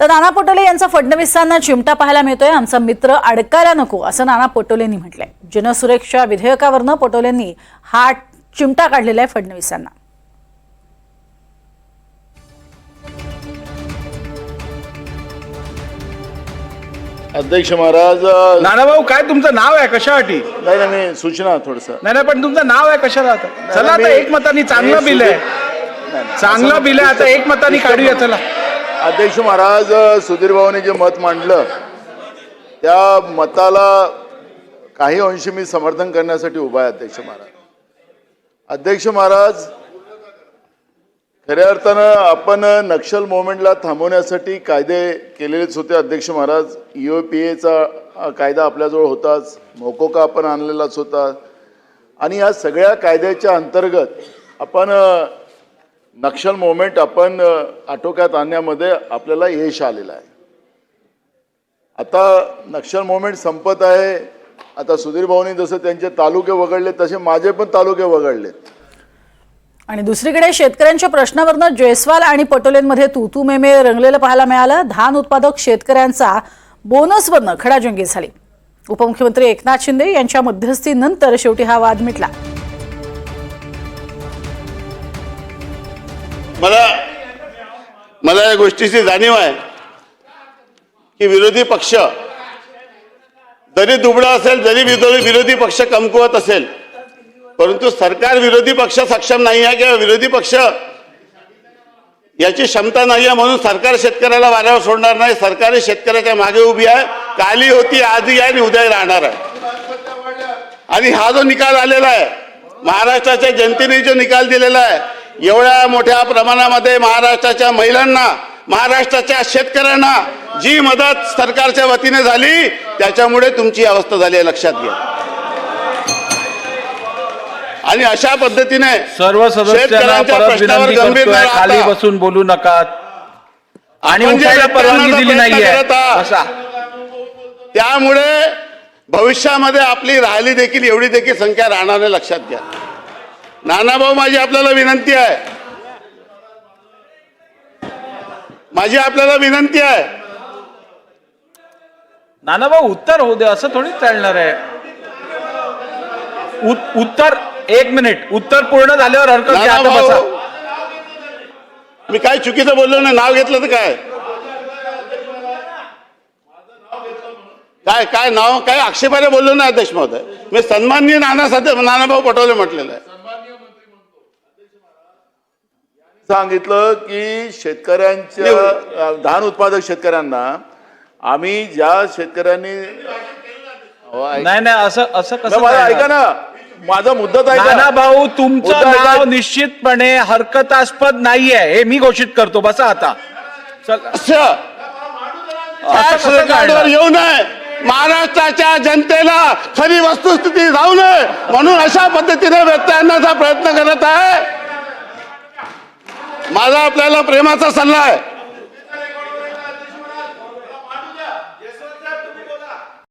तर नाना पटोले यांचा फडणवीसांना चिमटा पाहायला मिळतोय. आमचा मित्र अडकायला नको असं नाना पटोलेंनी म्हटलंय. जनसुरक्षा विधेयकावरनं पटोलेंनी हा चिमटा काढलेला आहे फडणवीसांना. अध्यक्ष महाराज नानाभाऊ काय तुमचं नाव आहे? कशासाठी? नाही नाही मी सूचना थोडस. नाही नाही पण तुमचं नाव आहे कशाला? आता चला आता मी- एक मतानी चांगलं मी बिल आहे. चांगलं बिल आहे आता एक मतानी काढूया चला. अध्यक्ष महाराज सुधीर भाऊने जे मत मांडलं त्या मताला काही अंशी मी समर्थन करण्यासाठी उभा आहे अध्यक्ष महाराज. अध्यक्ष महाराज खऱ्या अर्थानं आपण नक्षल मोमेंटला थांबवण्यासाठी कायदे केलेलेच होते अध्यक्ष महाराज. ईओ पी एचा कायदा आपल्याजवळ होताच मोकोका आपण आणलेलाच होता. आणि या सगळ्या कायद्याच्या अंतर्गत आपण नक्षल मोमेंट आपण आटोक्यात आणण्यामध्ये आपल्याला यश आलेलं आहे. आता नक्षल मोमेंट संपत आहे. आता सुधीर भाऊनी जसं त्यांचे तालुके वगळले तसे माझे पण तालुके वगळलेत आणि दुसरीकडे शेतकऱ्यांच्या प्रश्नावरनं जयस्वाल आणि पटोलेंमध्ये तू तू मेमे रंगलेलं पाहायला मिळालं. धान उत्पादक शेतकऱ्यांचा बोनसवरनं खडाजंगी झाली. उपमुख्यमंत्री एकनाथ शिंदे यांच्या मध्यस्थीनंतर शेवटी हा वाद मिटला. मला मला या गोष्टीची जाणीव आहे की विरोधी पक्ष जरी दुबळा असेल जरी विरोधी विरोधी पक्ष कमकुवत असेल परंतु सरकार विरोधी पक्ष सक्षम नाही आहे किंवा विरोधी पक्ष याची क्षमता नाही आहे म्हणून सरकार शेतकऱ्याला वाऱ्यावर सोडणार नाही. सरकार शेतकऱ्याच्या मागे उभी आहे. काली होती आजही आहे आणि उद्या राहणार आहे. आणि हा जो निकाल आलेला आहे महाराष्ट्राच्या जनतेने जो निकाल दिलेला आहे एवढ्या मोठ्या प्रमाणामध्ये महाराष्ट्राच्या महिलांना महाराष्ट्राच्या शेतकऱ्यांना जी मदत सरकारच्या वतीने झाली त्याच्यामुळे तुमची अवस्था झाली आहे लक्षात घ्या. आणि अशा पद्धतीने सर्व शेतकऱ्यांच्या प्रश्नावर गंभीर खाली बसून बोलू नका. आणि परवानगी दिली नाहीये. त्यामुळे भविष्यामध्ये आपली राहिली देखील एवढी देखील संख्या राहणार लक्षात घ्या. नानाभाऊ माझी आपल्याला विनंती आहे. माझी आपल्याला विनंती आहे. नानाभाऊ उत्तर होऊ दे असं थोडीच चालणार आहे. उत- उत्तर एक मिनिट. उत्तर पूर्ण झाल्यावर हरकत मी काय चुकीचं बोललो नाही नाव घेतलं तर काय? काय काय नाव काय आक्षेपाने बोललो नाही अध्यक्ष महोदय. मी सन्माननीय नाना साथे नानाभाऊ पटोले म्हटलेलं आहे. सांगितलं की शेतकऱ्यांच्या धान उत्पादक शेतकऱ्यांना आम्ही ज्या शेतकऱ्यांनी नाही नाही असं असं कसं मला? ऐका ना. माझा मुद्दा तर ऐका. नाना भाऊ तुमचं मुद्दा ऐका. नाव निश्चितपणे हरकतास्पद नाहीये हे मी घोषित करतो बसा आता. चल. असं. असं टॅक्स कसं रेकॉर्डवर काढणार? येऊ नये. महाराष्ट्राच्या जनतेला खरी वस्तुस्थिती जाऊ नये. म्हणून अशा पद्धतीने व्यक्त आणण्याचा प्रयत्न करत आहे. माझा आपल्याला प्रेमाचा सल्ला आहे.